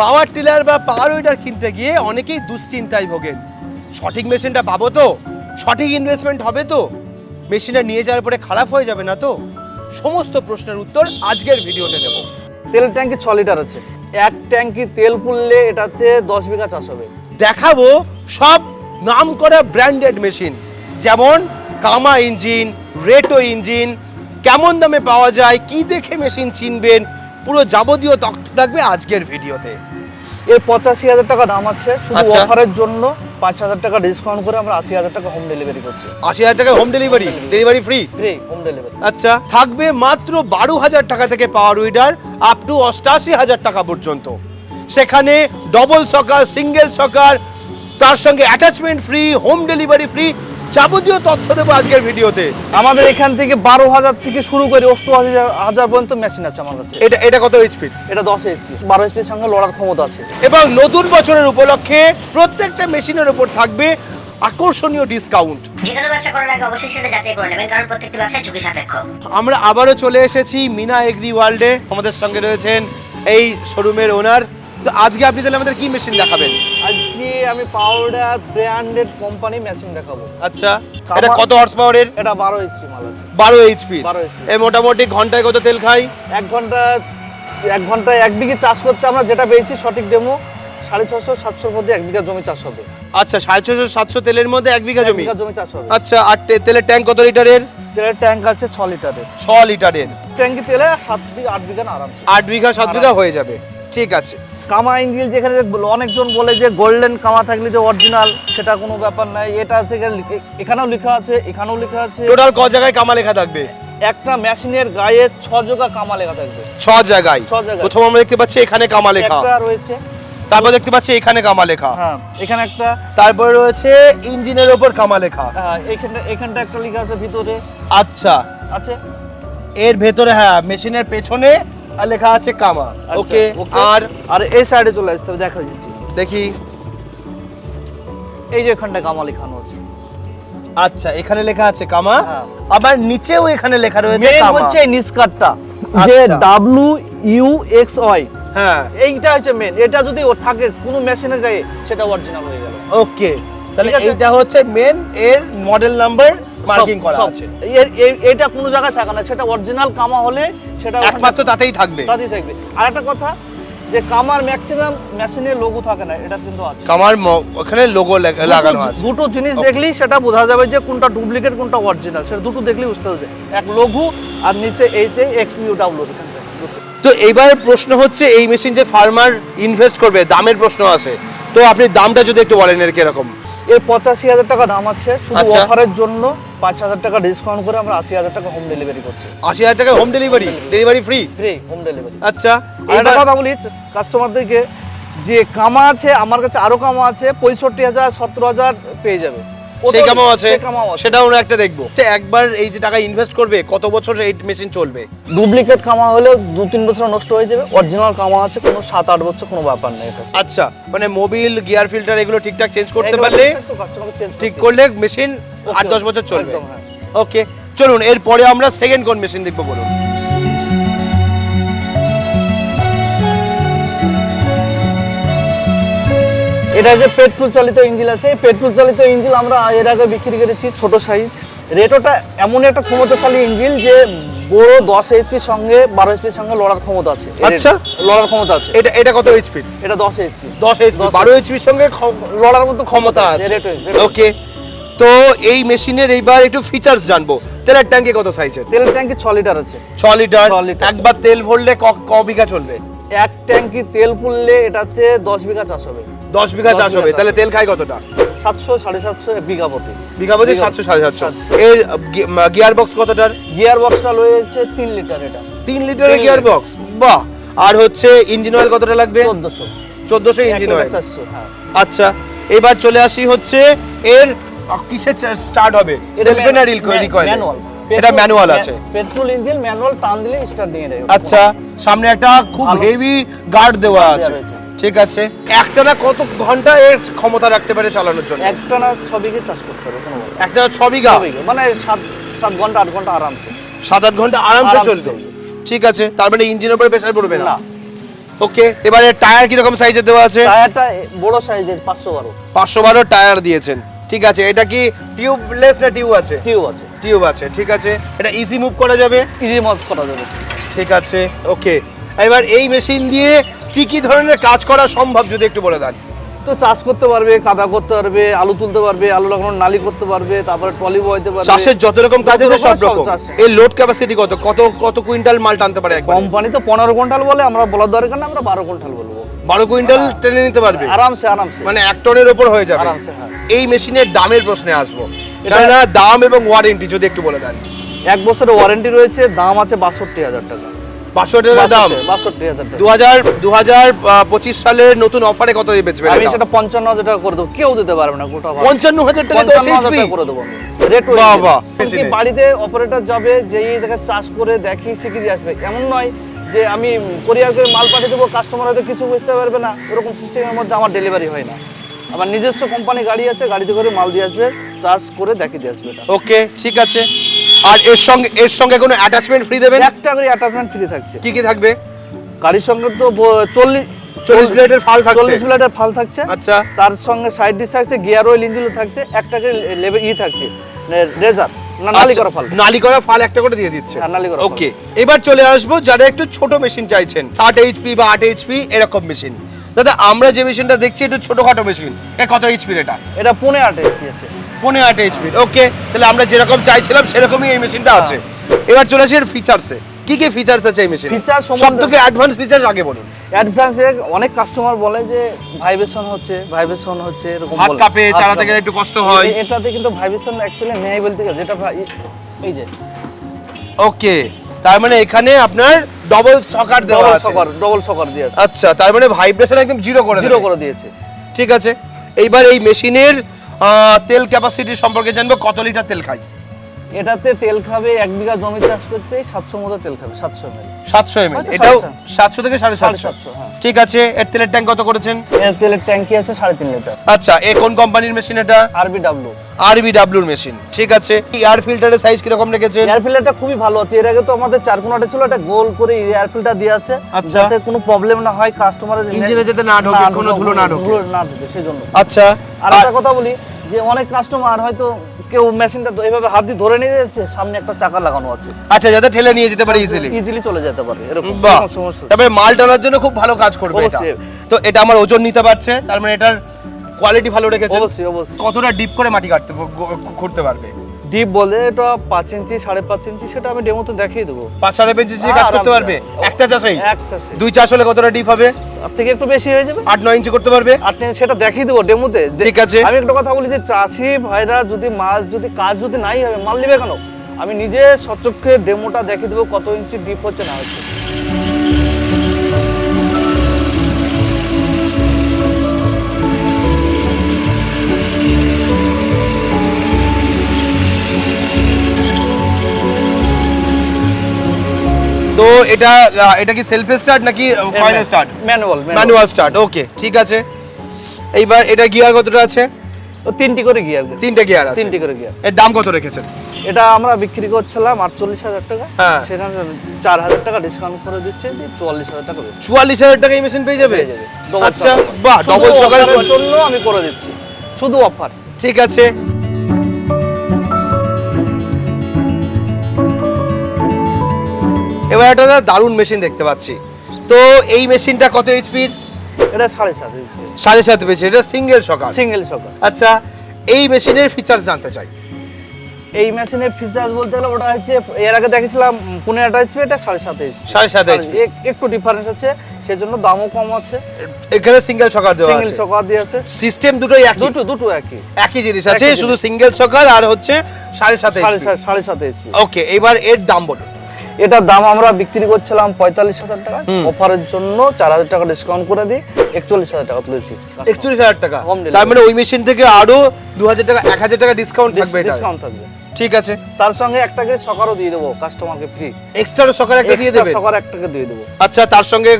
Power tiller বা পাওয়ার weeder কিনতে গিয়ে অনেকেই দুশ্চিন্তায় ভোগেন। সঠিক মেশিনটা পাবো তো? সঠিক ইনভেস্টমেন্ট হবে তো? মেশিনটা নিয়ে যাওয়ার পরে খারাপ হয়ে যাবে না তো? সমস্ত প্রশ্নের উত্তর আজকের ভিডিওতে দেব। তেল ট্যাঙ্কি ছ লিটার আছে। এক ট্যাঙ্কি তেল পুললে এটাতে দশ বিঘা চাষ হবে। দেখাবো সব নাম করা ব্র্যান্ডেড মেশিন যেমন কামা ইঞ্জিন রেটো ইঞ্জিন কেমন দামে পাওয়া যায় কি দেখে মেশিন চিনবেন পুরো যাবতীয় তথ্য থাকবে আজকের ভিডিওতে। এর পঁচাশি হাজার টাকা দাম আছে। শুধু আচ্ছা। অফারের জন্য পাঁচ হাজার টাকা ডিসকাউন্ট করে আমরা আশি হাজার টাকা হোম ডেলিভারি করছি। আশি হাজার টাকা home delivery delivery free free home delivery আচ্ছা থাকবে মাত্র বারো হাজার টাকা থেকে পাওয়ার উইডার আপ টু অষ্টাশি হাজার টাকা পর্যন্ত। সেখানে ডবল সকার সিঙ্গেল সকার তার সঙ্গে attachment free home delivery free যাবতীয় তথ্য দেবো আজকের ভিডিওতে। আমাদের এখান থেকে বারো হাজার থেকে শুরু করে অষ্টআশি হাজার পর্যন্ত মেশিন আছে আমার কাছে। এটা এটা কত এইচপি এটা দশ এইচপি বারো এইচপির সঙ্গে লড়ার ক্ষমতা আছে। এবং নতুন বছরের উপলক্ষে প্রত্যেকটা মেশিনের উপর থাকবে আকর্ষণীয় ডিসকাউন্ট যে কোনো ব্যবসা করার আগে অবশ্যই সেটা যাচাই করে নেবেন কারণ প্রত্যেকটি ব্যবসায় ঝুঁকি সাপেক্ষ। আমরা আবারও চলে এসেছি মিনা এগ্রি ওয়ার্ল্ডে। আমাদের সঙ্গে রয়েছেন এই শোরুমের ওনার তো আজকে আপনি তাহলে আমাদের কি মেশিন দেখাবেন? আজকে আমি পাউডার ব্র্যান্ডেড কোম্পানি মেশিন দেখাবো। আচ্ছা এটা কত হর্স পাওয়ারের এটা বারো এইচপি মাল আছে। বারো এইচপি 12 HP এ মোটামুটি ঘন্টায় কত তেল খাই? এক ঘণ্টা এক ঘন্টায় এক বিঘে চাষ করতে আমরা যেটা পেয়েছি সঠিক ডেমো সাড়ে ছশো সাতশোর মধ্যে এক বিঘা জমি চাষ হবে। আচ্ছা সাড়ে ছশো সাতশো তেলের মধ্যে এক বিঘা জমি? বিঘা জমি চাষ হবে। আচ্ছা আর তেলের ট্যাঙ্ক কত লিটারের? তেলের ট্যাঙ্ক আছে ছ লিটারের। ছ লিটারের। ট্যাঙ্কি তেলে সাত বিঘা আট বিঘা না আরামসে। আট বিঘা সাত বিঘা হয়ে যাবে। ঠিক আছে। কামা ইঞ্জিল যেখানে অনেকজন বলে যে গোল্ডেন কামা থাকলে যে অরিজিনাল সেটা কোনো ব্যাপার নাই। এটা আছে এখানেও লেখা আছে এখানেও লেখা আছে। টোটাল ক জায়গায় কামা লেখা থাকবে? একটা মেশিনের গায়ে ছ জোগা কামা লেখা থাকবে। ছ জায়গায়? ছ জায়গায়। প্রথম আমরা দেখতে পাচ্ছি এখানে কামা লেখা। রয়েছে। তারপর দেখতে পাচ্ছি এখানে কামা লেখা। হ্যাঁ এখানে একটা। তারপরে রয়েছে ইঞ্জিনের ওপর কামা লেখা। হ্যাঁ, এখানটা এখানটা একটা লেখা আছে ভিতরে। আচ্ছা। আছে? এর ভেতরে হ্যাঁ মেশিনের পেছনে আর লেখা আছে কামা। আচ্ছা, ওকে। আর আর এই সাইডে চলে আসতে হবে দেখা দেখি। এই যে এখানটা কামা লেখানো আছে। আচ্ছা এখানে লেখা আছে কামা। হ্যাঁ। আবার নিচেও এখানে লেখা রয়েছে কামা। হচ্ছে নিস্কারটা যে। ডাব্লু ইউ এক্স ওয়াই হ্যাঁ। এইটা হচ্ছে মেন এটা যদি ও থাকে কোনো মেশিনের গায়ে সেটা অরিজিনাল হয়ে গেল। ওকে। তাহলে। এইটা হচ্ছে মেন এর মডেল নাম্বার মার্কিং করা আছে। এটা কোনো জায়গায় থাকে না সেটা অরিজিনাল কামা হলে সেটা একমাত্র তাতেই থাকবে। তাতেই থাকবে। আর একটা কথা যে কামার ম্যাক্সিমাম মেশিনের লোগো থাকে না এটা কিন্তু আছে। কামার ওখানে লোগো লাগানো দুটো- আছে। দুটো জিনিস. দেখলেই সেটা বোঝা যাবে যে কোনটা ডুপ্লিকেট কোনটা অরিজিনাল সেটা দুটো দেখলেই বুঝতে হবে। এক লঘু আর নিচে এই যে এক্স ইউ তো এইবার প্রশ্ন হচ্ছে এই মেশিন যে ফার্মার ইনভেস্ট করবে দামের প্রশ্ন আছে। তো আপনি দামটা যদি একটু বলেন এর কীরকম? এর পঁচাশি হাজার টাকা দাম আছে। শুধু আচ্ছা। অফারের জন্য পাঁচ হাজার টাকা ডিসকাউন্ট করে আমরা আশি হাজার টাকা হোম ডেলিভারি করছি। আশি হাজার টাকা home delivery delivery free free home delivery আচ্ছা। এটা একটা কথা বলি কাস্টমারদেরকে যে কামা আছে আমার কাছে আরও কামা আছে পঁয়ষট্টি হাজার সতেরো হাজার পেয়ে যাবে। সেই কামাও আছে সেটাও আমরা একটা দেখব। একবার এই যে টাকা ইনভেস্ট করবে কত বছর এই মেশিন চলবে? ডুপ্লিকেট কামা হলে দু তিন বছর নষ্ট হয়ে যাবে। অরিজিনাল কামা আছে কোনো সাত আট বছর কোনো ব্যাপার নেই এটা। আচ্ছা মানে মোবিল গিয়ার ফিল্টার এগুলো ঠিকঠাক চেঞ্জ করতে পারলে ঠিক করলে মেশিন আট দশ বছর চলবে। হ্যাঁ। ওকে চলুন এরপরে আমরা সেকেন্ড কোন মেশিন দেখব বলুন। এটা যে পেট্রোল চালিত ইঞ্জিন আছে এই পেট্রোল চালিত ইঞ্জিন আমরা এর আগে বিক্রি করেছি ছোট সাইজ রেটোটা এমন একটা ক্ষমতাশালী ইঞ্জিন যে বড় দশ এইচপির সঙ্গে বারো এইচপির সঙ্গে লড়ার ক্ষমতা আছে। আচ্ছা। লড়ার ক্ষমতা আছে। এটা এটা কত এইচপি এটা দশ এইচপি দশ এইচপি 10 বারো এইচপির সঙ্গে লড়ার মতো ক্ষমতা আছে। ওকে তো এই মেশিনের এইবার একটু ফিচার্স জানব। তেলের ট্যাঙ্কে কত সাইজের তেলের ট্যাঙ্কি ছ লিটার আছে। ছ লিটার একবার তেল ভরলে ক- ক বিঘা চলবে? এক ট্যাঙ্কি তেল পুললে এটাতে দশ বিঘা চাষ হবে। দশ বিঘা চাষ হবে তাহলে তেল খায় কতটা? সাতশো সাড়ে সাতশো বিঘা প্রতি। বিঘা প্রতি সাতশো সাড়ে সাতশো। এর গিয়ার বক্স কতটার? গিয়ার বক্সটা রয়েছে তিন লিটার এটা। তিন লিটারের গিয়ার বক্স? বাহ! আর হচ্ছে ইঞ্জিন অয়েল কতটা লাগবে? চোদ্দশো। চোদ্দশো ইঞ্জিন অয়েল হ্যাঁ। আচ্ছা এবার চলে আসি হচ্ছে এর কিসে স্টার্ট হবে? সেলফে না রিকয়েল এটা ম্যানুয়াল আছে। পেট্রোল ইঞ্জিন ম্যানুয়াল টান দিলে স্টার্ট দিয়ে দেবে আচ্ছা সামনে একটা খুব হেভি গার্ড দেওয়া আছে। ঠিক আছে। একটানা কত ঘণ্টা এর ক্ষমতা রাখতে পারে চালানোর জন্য? একটানা ছ বিঘে চাষ করতে হবে কোনো ব্যাপার না। একটা ছ বিঘা মানে সাত সাত ঘণ্টা আট ঘণ্টা আরামসে। সাত আট ঘণ্টা আরামসে চলবে। ঠিক আছে তার মানে ইঞ্জিনের উপরে প্রেশার পড়বে না? ওকে এবারে টায়ার কীরকম সাইজের দেওয়া আছে? টায়ারটা বড় সাইজের পাঁচশো বারো। পাঁচশো বারো টায়ার দিয়েছেন। ঠিক আছে এটা কি টিউবলেস না টিউব আছে? টিউব আছে। টিউব আছে ঠিক আছে। এটা ইজি মুভ করা যাবে? ইজি মত করা যাবে। ঠিক আছে ওকে। এবার এই মেশিন দিয়ে কি কি ধরনের কাজ করা সম্ভব যদি একটু বলে দেন? তো চাষ করতে পারবে কাদা করতে পারবে আলু তুলতে পারবে আলু লাগানোর নালি করতে পারবে তারপরে টলি বইতে পারবে। চাষের যত রকম কাজ আছে সব রকম। এর লোড ক্যাপাসিটি কত? কত কত কুইন্টাল মাল টানতে পারে কোম্পানি তো পনেরো কুইন্টাল বলে আমরা বলার দরকার না আমরা বারো কুইন্টাল বলব। বারো কুইন্টাল টেনে নিতে পারবে? আরামসে আরামসে। মানে এক টনের ওপর হয়ে যাবে। আরামসে, হ্যাঁ। এই মেশিনের দামের প্রশ্নে আসব। এটা- দাম এবং ওয়ারেন্টি যদি একটু বলে দেন। এক বছরের ওয়ারেন্টি রয়েছে দাম আছে বাষট্টি হাজার টাকা। দাম। বাষট্টি হাজার টাকা। দু হাজার দু হাজার পঁচিশ সালের নতুন অফারে কত দিয়ে বেচবেন আমি সেটা পঞ্চান্ন হাজার টাকা করে দেবো। কেউ দিতে পারবে না গোটা পঞ্চান্ন হাজার টাকা দশ হাজার করে দেবো। রেট। বাড়িতে অপারেটর যাবে যেই দেখে চাষ করে দেখি শিখে দিয়ে আসবে? এমন নয় যে আমি কোরিয়ার করে মাল পাঠিয়ে দেবো কাস্টমার হয়তো কিছু বুঝতে পারবে না। এরকম সিস্টেমের মধ্যে আমার ডেলিভারি হয় না। আমার নিজস্ব কোম্পানি গাড়ি আছে গাড়িতে করে মাল দিয়ে আসবে চাষ করে দেখিয়ে দিয়ে আসবে ওকে ঠিক আছে। আর এর সঙ্গে এর সঙ্গে কোনো অ্যাটাচমেন্ট ফ্রি দেবেন? একটা করে অ্যাটাচমেন্ট ফ্রি থাকছে। কি কি থাকবে? গাড়ির সঙ্গে তো চল্লিশ চল্লিশ ব্লেডের ফাল থাকছে। চল্লিশ ব্লেডের ফাল থাকছে। আচ্ছা। তার সঙ্গে সাইড ডিস থাকছে গিয়ার অয়েল ইঞ্জিনও থাকছে একটা করে লেভেল ই থাকছে রেজার নালি করা ফাল নালি করা ফাল একটা করে দিয়ে দিচ্ছে। নালি করা ওকে এবার চলে আসব যারা একটু ছোট মেশিন চাইছেন ষাট এইচপি বা আট এইচপি এরকম মেশিন দাদা আমরা যে মেশিনটা দেখছি একটু ছোটখাটো মেশিন এ কত এইচপির এটা? এটা পুনে আট এসপি আছে। পনেরো আট এইচপি ওকে তাহলে আমরা যেরকম চাইছিলাম সেরকমই এই মেশিনটা আছে। এবার চলে আসি এর ফিচার্সে কি কি ফিচার্স আছে এই মেশিনে সম্বন্ধে- সব থেকে অ্যাডভান্স ফিচার আগে বলুন। অ্যাডভান্স অনেক কাস্টমার বলে যে ভাইব্রেশন হচ্ছে ভাইব্রেশন হচ্ছে এরকম হাত। কাঁপে চালাতে গেলে একটু কষ্ট হয়। এটাতে কিন্তু ভাইব্রেশন অ্যাকচুয়ালি নেই বলতে গেলে যেটা এই যে। ওকে তার মানে এখানে আপনার ডবল সকার দেওয়া আছে। ডবল সকার দিয়েছে। আচ্ছা তার মানে ভাইব্রেশন একদম জিরো করে জিরো করে দিয়েছে। ঠিক আছে এইবার এই মেশিনের তেল ক্যাপাসিটি সম্পর্কে জানব কত লিটার তেল খাই। এটাতে তেল খাবে এক বিঘা জমি চাষ করতে সাতশো মতো তেল খাবে সাতশো এমএল সাতশো এমএল এটাও সাতশো। থেকে সাড়ে সাতশো। হ্যাঁ। ঠিক আছে এর তেলের ট্যাঙ্ক কত করেছেন? এর তেলের ট্যাঙ্কি আছে সাড়ে তিন লিটার। আচ্ছা এ কোন কোম্পানির মেশিন এটা? আরবি ডাব্লু আরবি ডাব্লিউর মেশিন ঠিক আছে। এয়ার ফিল্টারের সাইজ কীরকম রেখেছেন? এয়ার ফিল্টারটা খুবই ভালো আছে। এর আগে তো আমাদের চার কোনাটা ছিল এটা গোল করে এয়ার ফিল্টার দিয়ে আছে। আচ্ছা। যাতে কোনো প্রবলেম না হয় কাস্টমারের ইঞ্জিনে যাতে না ঢোকে, কোনো ধুলো না ঢোকে। না ঢোকে সেই জন্য আচ্ছা। আর একটা কথা বলি যে অনেক কাস্টমার হয়তো কেউ মেশিনটা এইভাবে হাত দিয়ে ধরে নিয়ে যাচ্ছে সামনে একটা চাকা লাগানো আছে। আচ্ছা যাতে ঠেলে নিয়ে যেতে পারে ইজিলি ইজিলি চলে যেতে পারে এরকম। সমস্যা তারপরে মাল টানার জন্য খুব ভালো কাজ করবে এটা। তো এটা আমার ওজন নিতে পারছে তার মানে এটার কোয়ালিটি ভালো রেখেছে। অবশ্যই অবশ্যই। কতটা ডিপ করে মাটি কাটতে করতে পারবে? ডিপ বলে এটা পাঁচ ইঞ্চি সাড়ে পাঁচ ইঞ্চি সেটা আমি ডেমোতে দেখিয়ে দেবো। পাঁচ সাড়ে পেঞ্চি দিয়ে কাজ করতে পারবে? একটা চাষেই এক চাষে দুই চাষ হলে কতটা ডিপ হবে? তার থেকে একটু বেশি হয়ে যাবে। আট নয় ইঞ্চি করতে পারবে? আপনি সেটা দেখিয়ে দেবো ডেমোতে ঠিক আছে। আমি একটা কথা বলি যে চাষি ভাইরা যদি মাছ যদি কাজ যদি নাই হবে মাল নিবে কেন? আমি নিজে সচক্ষে ডেমোটা দেখিয়ে দেবো কত ইঞ্চি ডিপ হচ্ছে না হচ্ছে। তো এটা এটা কি সেলফ স্টার্ট নাকি coin start manual manual start okay ঠিক আছে। এইবার এটা গিয়ার কতটা আছে? তিনটি করে গিয়ার তিনটে গিয়ার আছে। তিনটি করে গিয়ার এর দাম কত রেখেছেন? এটা আমরা বিক্রি করছিলাম আটচল্লিশ হাজার টাকা। হ্যাঁ। সেখানে চার হাজার টাকা ডিসকাউন্ট করে দিচ্ছে চুয়াল্লিশ হাজার টাকা চুয়াল্লিশ হাজার টাকা এই মেশিন পেয়ে যাবে? আচ্ছা বাহ ডবল সকালের জন্য আমি করে দিচ্ছি। শুধু অফার ঠিক আছে। একটা দারুণ মেশিন দেখতে পাচ্ছি। তো এই মেশিনটা কত এইচপির এটা সাড়ে সাত সাড়ে সাত পেয়েছে এটা সিঙ্গেল সকাল সিঙ্গেল সকাল আচ্ছা এই মেশিনের ফিচার্স জানতে চাই। এই মেশিনের ফিচার্স বলতে গেলে ওটা হচ্ছে এর আগে দেখেছিলাম পনেরো আঠাশ এটা সাড়ে সাত HP সাড়ে সাত এক- একটু ডিফারেন্স আছে সেজন্য দামও কম আছে। এখানে সিঙ্গেল সকাল দেওয়া আছে। সিঙ্গেল সকাল দিয়ে আছে। সিস্টেম দুটোই একই। দুটো দুটো একই। একই জিনিস আছে শুধু সিঙ্গেল সকাল আর হচ্ছে সাড়ে সাত সাড়ে সাত- সাড়ে সাত এইচপি ওকে এবার এর দাম বলুন। এটার দাম আমরা বিক্রি করছিলাম পঁয়তাল্লিশ হাজার টাকা। অফারের জন্য চার হাজার টাকা ডিসকাউন্ট করে দিই একচল্লিশ হাজার টাকা তুলেছি একচল্লিশ হাজার টাকা। তার মানে ওই মেশিন থেকে আরও দু হাজার টাকা এক হাজার টাকা ডিসকাউন্ট থাকবে ডিসকাউন্ট থাকবে। ঠিক আছে। তার সঙ্গে একটা একটাকে সকারও দিয়ে দেবো কাস্টমারকে ফ্রি এক্সট্রা সকালে একটা দিয়ে দেবেন সকার একটাকে দিয়ে দেবো। আচ্ছা তার সঙ্গে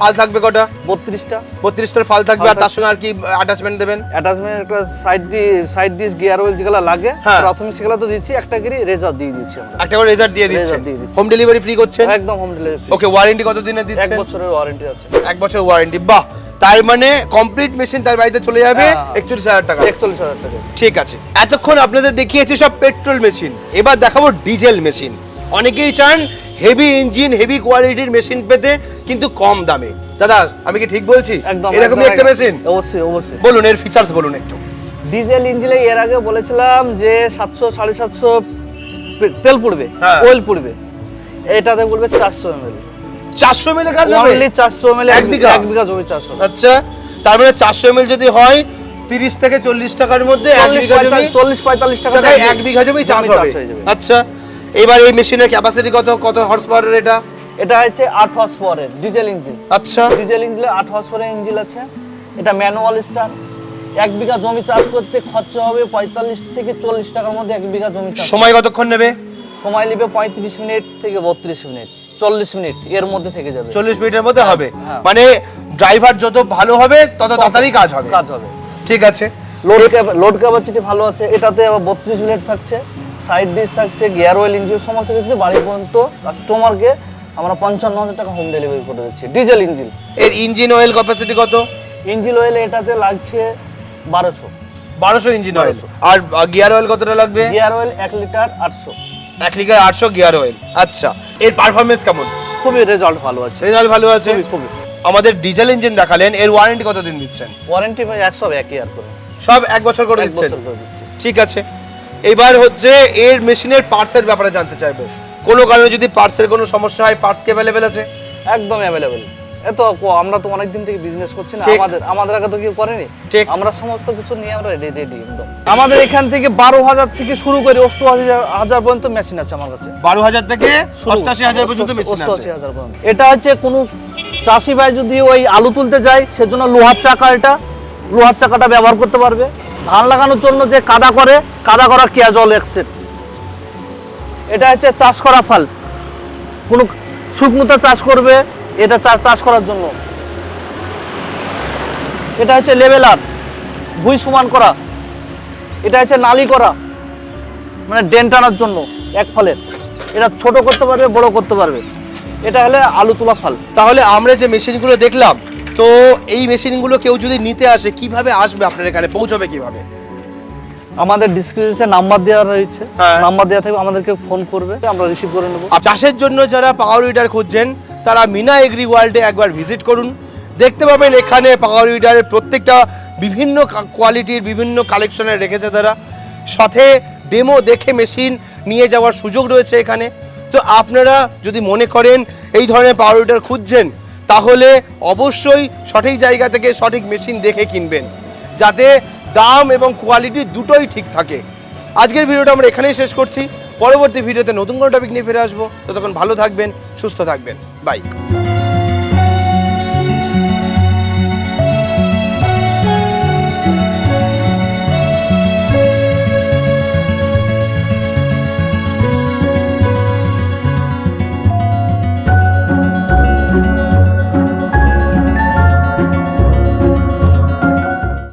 ফাল থাকবে কটা? বত্রিশটা। বত্রিশটার ফাল থাকবে আর তার সঙ্গে আর কি অ্যাটাচমেন্ট দেবেন? অ্যাটাচমেন্ট একটা side side disc gear oil যেগুলো লাগে হ্যাঁ। প্রাথমিক সেগুলো তো দিচ্ছি একটা করে রেজার দিয়ে দিচ্ছি আমরা। একটা করে রেজাল্ট দিয়ে দিচ্ছেন? দিচ্ছি। হোম ডেলিভারি ফ্রি করছেন? একদম হোম ডেলিভারি ওকে ওয়ারেন্টি কত দিনের এক বছরের ওয়ারেন্টি আছে। এক বছর ওয়ারেন্টি বাহ! তার মানে কমপ্লিট মেশিন তার বাড়িতে চলে যাবে হ্যাঁ। একচল্লিশ হাজার টাকা। একচল্লিশ হাজার টাকা। ঠিক আছে। এতক্ষণ আপনাদের দেখিয়েছি সব পেট্রোল মেশিন এবার দেখাবো ডিজেল মেশিন অনেকেই চান হেভি ইঞ্জিন হেভি কোয়ালিটির মেশিন পেতে কিন্তু কম দামে। দাদা আমি কি ঠিক বলছি? একদম এরকমই একটা মেশিন অবশ্যই অবশ্যই। বলুন এর ফিচার্স বলুন একটু। ডিজেল ইঞ্জিনে এর আগে বলেছিলাম যে সাতশো সাড়ে সাতশো তেল পড়বে হ্যাঁ। অয়েল পড়বে। এটাতে বলবে চারশো এম এল চারশো মিলে কাজ হবে? অনলি চারশো এম এল এক বিঘা? এক বিঘা জমি চাষ হবে। আচ্ছা তার মানে চারশো এমএল যদি হয় তিরিশ থেকে চল্লিশ টাকার মধ্যে এক বিঘা জমি চল্লিশ পঁয়তাল্লিশ টাকা এক বিঘা জমি চাষ হবে আচ্ছা এবার এই মেশিনের ক্যাপাসিটি কত কত হর্স পাওয়ারের এটা? এটা হচ্ছে আট হর্স পাওয়ারের ডিজেল ইঞ্জিন আচ্ছা। ডিজেল ইঞ্জিনে আট হর্স পাওয়ারের ইঞ্জিন আছে। এটা ম্যানুয়াল স্টার এক বিঘা জমি চাষ করতে খরচা হবে পঁয়তাল্লিশ থেকে চল্লিশ টাকার মধ্যে এক বিঘা জমি সময় কতক্ষণ নেবে? সময় নেবে পঁয়ত্রিশ মিনিট থেকে বত্রিশ মিনিট। চল্লিশ মিনিট এর মধ্যে থেকে যাবে। চল্লিশ মিনিটের মধ্যে হবে। হ্যাঁ। মানে ড্রাইভার যত ভালো হবে তত তাড়াতাড়ি কাজ হবে। কাজ হবে। ঠিক আছে। লোড লোড ক্যাপাসিটি ভালো আছে এটাতে আবার বত্রিশ মিনিট থাকছে সাইড ডিশ থাকছে গিয়ার অয়েল ইঞ্জিন সমস্ত কিছু বাড়ি পর্যন্ত কাস্টমারকে আমরা পঞ্চান্ন হাজার টাকা হোম ডেলিভারি করে দিচ্ছি। ডিজেল ইঞ্জিন এর ইঞ্জিন অয়েল ক্যাপাসিটি কত? ইঞ্জিন অয়েল এটাতে লাগছে বারোশো। বারোশো ইঞ্জিন অয়েল আর গিয়ার অয়েল কতটা লাগবে? গিয়ার অয়েল এক লিটার আটশো। এক লিটার আটশো গিয়ার অয়েল আচ্ছা এর পারফরমেন্স কেমন? খুবই রেজাল্ট ভালো আছে। রেজাল্ট ভালো আছে? খুবই খুবই। আমাদের ডিজেল ইঞ্জিন দেখালেন এর ওয়ারেন্টি কত দিন দিচ্ছেন? ওয়ারেন্টি ভাই একশো এক ইয়ার করে। সব এক বছর করে দিচ্ছেন? ঠিক আছে। এবার হচ্ছে এর মেশিনের পার্টসের ব্যাপারে জানতে চাইব। কোনো কারণে যদি পার্টসের কোনো সমস্যা হয় পার্টস কি অ্যাভেলেবেল আছে? একদম অ্যাভেলেবেল এত আমরা তো অনেক দিন থেকে বিজনেস করছি না ঠিক। আমাদের আমাদের আগে তো কেউ করেনি। ঠিক। আমরা সমস্ত কিছু নিয়ে আমরা রেডি রেডি একদম। আমাদের এখান থেকে বারো হাজার থেকে শুরু করে অষ্টআশি হাজার পর্যন্ত মেশিন আছে আমার কাছে। বারো হাজার থেকে শুরু। অষ্টাশি হাজার পর্যন্ত অষ্টআশি হাজার পর্যন্ত। এটা হচ্ছে কোনো চাষি ভাই যদি ওই আলু তুলতে যায় সেজন্য লোহার চাকা এটা। লোহার চাকাটা ব্যবহার করতে পারবে। ধান লাগানোর জন্য যে কাদা করে কাদা করা কেয়া জল একসেট এটা হচ্ছে চাষ করা ফাল। কোনো শুকনোতে চাষ করবে। এটা চা- চাষ করার জন্য। এটা হচ্ছে লেভেলার ভুই সমান করা। এটা হচ্ছে নালি করা মানে ডেন টানার জন্য এক ফলের। এটা ছোট করতে পারবে বড় করতে পারবে। এটা হলে আলু তোলা ফল। তাহলে আমরা যে মেশিনগুলো দেখলাম তো এই মেশিনগুলো কেউ যদি নিতে আসে কীভাবে আসবে আপনার এখানে? পৌঁছবে কীভাবে? আমাদের ডিসক্রিপশনে নাম্বার দেওয়া রয়েছে। হ্যাঁ। নাম্বার দেওয়া থাকবে আমাদেরকে ফোন করবে আমরা রিসিভ করে নেব। আর চাষের জন্য যারা পাওয়ার উইডার খুঁজছেন তারা মিনা এগ্রি ওয়ার্ল্ডে একবার ভিজিট করুন। দেখতে পাবেন এখানে পাওয়ার উইডারের প্রত্যেকটা বিভিন্ন কোয়ালিটির বিভিন্ন কালেকশনের রেখেছে তারা। সাথে ডেমো দেখে মেশিন নিয়ে যাওয়ার সুযোগ রয়েছে এখানে। তো আপনারা যদি মনে করেন এই ধরনের পাওয়ার উইডার খুঁজছেন, তাহলে অবশ্যই সঠিক জায়গা থেকে সঠিক মেশিন দেখে কিনবেন, যাতে দাম এবং কোয়ালিটি দুটোই ঠিক থাকে। আজকের ভিডিওটা আমরা এখানেই শেষ করছি। পরবর্তী ভিডিওতে নতুন কোনো টপিক নিয়ে ফিরে আসব। ততক্ষণ ভালো থাকবেন সুস্থ থাকবেন। বাই